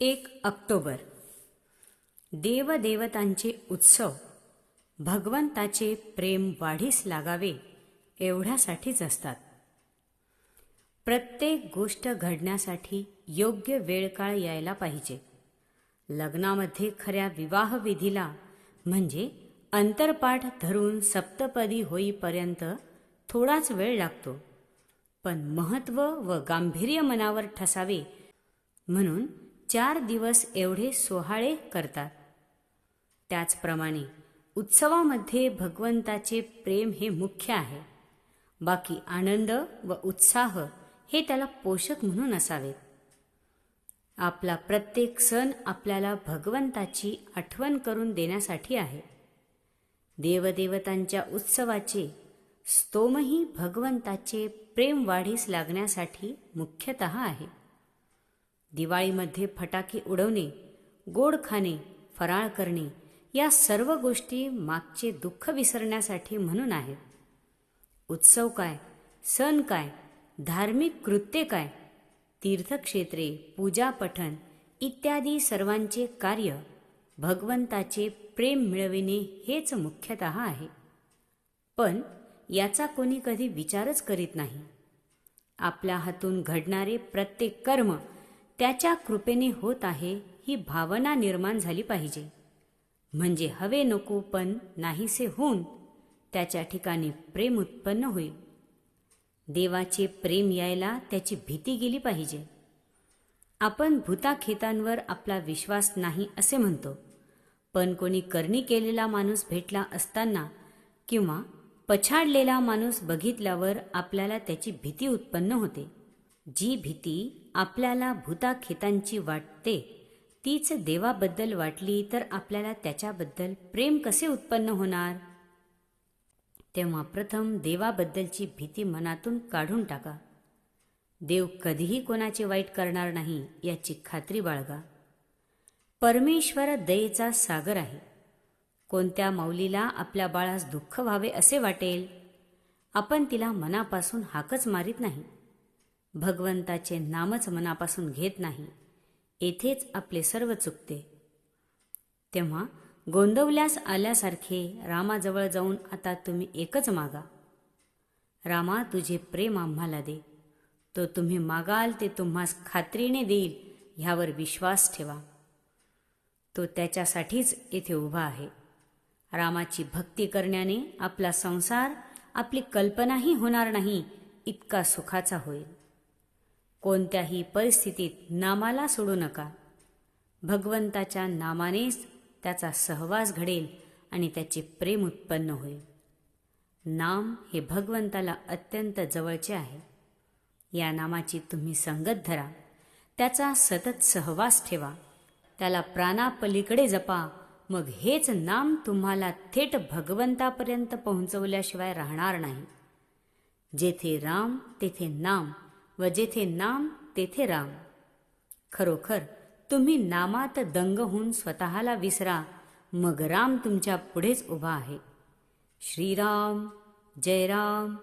एक ऑक्टोबर. देवदेवतांचे उत्सव भगवंताचे प्रेम वाढीस लागावे एवढ्यासाठीच असतात. प्रत्येक गोष्ट घडण्यासाठी योग्य वेळ काळ यायला पाहिजे. लग्नामध्ये खऱ्या विवाहविधीला म्हणजे अंतरपाठ धरून सप्तपदी होईपर्यंत थोडाच वेळ लागतो. पण महत्त्व व गांभीर्य मनावर ठसावे म्हणून चार दिवस एवढे सोहाळे करतात. त्याचप्रमाणे उत्सवामध्ये भगवंताचे प्रेम हे मुख्य आहे. बाकी आनंद व उत्साह हे त्याला पोषक म्हणून असावेत. आपला प्रत्येक सण आपल्याला भगवंताची आठवण करून देण्यासाठी आहे. देवदेवतांच्या उत्सवाचे स्तोमही भगवंताचे प्रेम वाढीस लागण्यासाठी मुख्यतः आहे. दिवाळीमध्ये फटाके उडवणे गोड खाणे फराळ करणे या सर्व गोष्टी मागचे दुःख विसरण्यासाठी म्हणून आहेत. उत्सव काय? सण काय? धार्मिक कृत्ये काय? तीर्थक्षेत्रे पूजा पठण इत्यादी सर्वांचे कार्य भगवंताचे प्रेम मिळविणे हेच मुख्यतः आहे. पण याचा कोणी कधी विचारच करीत नाही. आपल्या हातून घडणारे प्रत्येक कर्म त्याच्या कृपेने होत आहे ही भावना निर्माण झाली पाहिजे. म्हणजे हवे नको पण नाहीसे होऊन त्याच्या ठिकाणी प्रेम उत्पन्न होईल. देवाचे प्रेम यायला त्याची भीती गेली पाहिजे. आपण भूताखेतांवर आपला विश्वास नाही असे म्हणतो पण कोणी करणी केलेला माणूस भेटला असताना किंवा पछाडलेला माणूस बघितल्यावर आपल्याला त्याची भीती उत्पन्न होते. जी भीती आपल्याला भूताखेतांची वाटते. तीच देवाबद्दल वाटली तर आपल्याला त्याच्याबद्दल प्रेम कसे उत्पन्न होणार? तेव्हा प्रथम देवाबद्दलची भीती मनातून काढून टाका. देव कधीही कोणाचे वाईट करणार नाही याची खात्री बाळगा. परमेश्वर दयेचा सागर आहे. कोणत्या माऊलीला आपल्या बाळास दुःख व्हावे असे वाटेल? आपण तिला मनापासून हाकच मारीत नाही. भगवंताचे नामच मनापासून घेत नाही. येथेच आपले सर्व चुकते. तेव्हा गोंदवल्यास आल्यासारखे रामाजवळ जाऊन आता तुम्ही एकच मागा. रामा तुझे प्रेम आम्हाला दे. तो तुम्ही मागाल ते तुम्हास खात्रीने देईल ह्यावर विश्वास ठेवा. तो त्याच्यासाठीच येथे उभा आहे. रामाची भक्ती करण्याने आपला संसार आपली कल्पनाही होणार नाही इतका सुखाचा होईल. कोणत्याही परिस्थितीत नामाला सोडू नका. भगवंताच्या नामानेच त्याचा सहवास घडेल आणि त्याचे प्रेम उत्पन्न होईल. नाम हे भगवंताला अत्यंत जवळचे आहे. या नामाची तुम्ही संगत धरा. त्याचा सतत सहवास ठेवा. त्याला प्राणापलीकडे जपा. मग हेच नाम तुम्हाला थेट भगवंतापर्यंत पोहोचवल्याशिवाय राहणार नाही. जेथे राम तेथे नाम. व जेथे नाम तेथे राम. खरोखर तुम्ही नामात दंग होऊन स्वतःला विसरा मग राम तुमच्या पुढेच उभा आहे. श्रीराम जय राम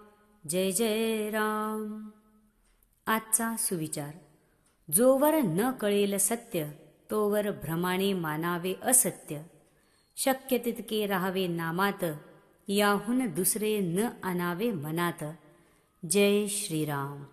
जय जय राम. आजचा सुविचार. जोवर न कळेल सत्य तोवर भ्रमाने मानावे असत्य. शक्य तितके राहावे नामात याहून दुसरे न आणावे मनात. जय श्रीराम.